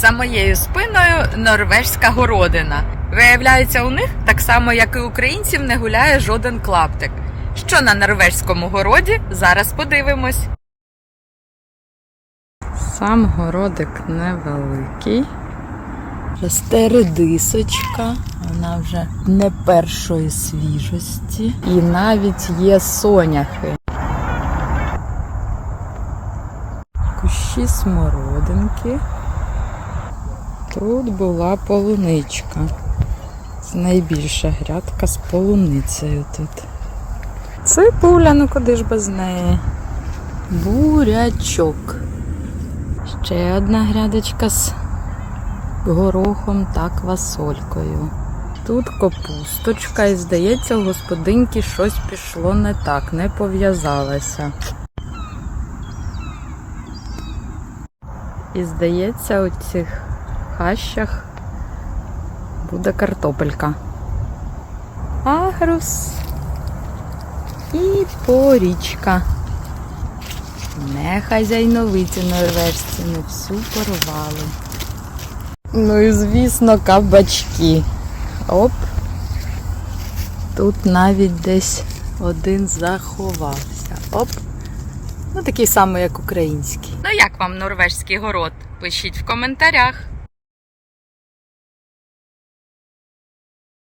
За моєю спиною норвежська городина. Виявляється, у них так само, як і українців, не гуляє жоден клаптик. Що на норвежському городі? Зараз подивимось. Сам городик невеликий. Росте редисочка, вона вже не першої свіжості. І навіть є соняхи. Кущі смородинки. Тут була полуничка. Це найбільша грядка з полуницею тут. Цибуля, ну куди ж без неї? Бурячок. Ще одна грядочка з горохом та квасолькою. Тут капусточка, і здається, у господинки щось пішло не так, не пов'язалося. І здається, у цих хащах буде картопелька. Агрус і порічка. Не хазяйновиті норвежці, не всю порвали. Ну і звісно, кабачки. Оп. Тут навіть десь один заховався. Оп. Ну, такий самий, як український. Ну як вам норвежський город? Пишіть в коментарях.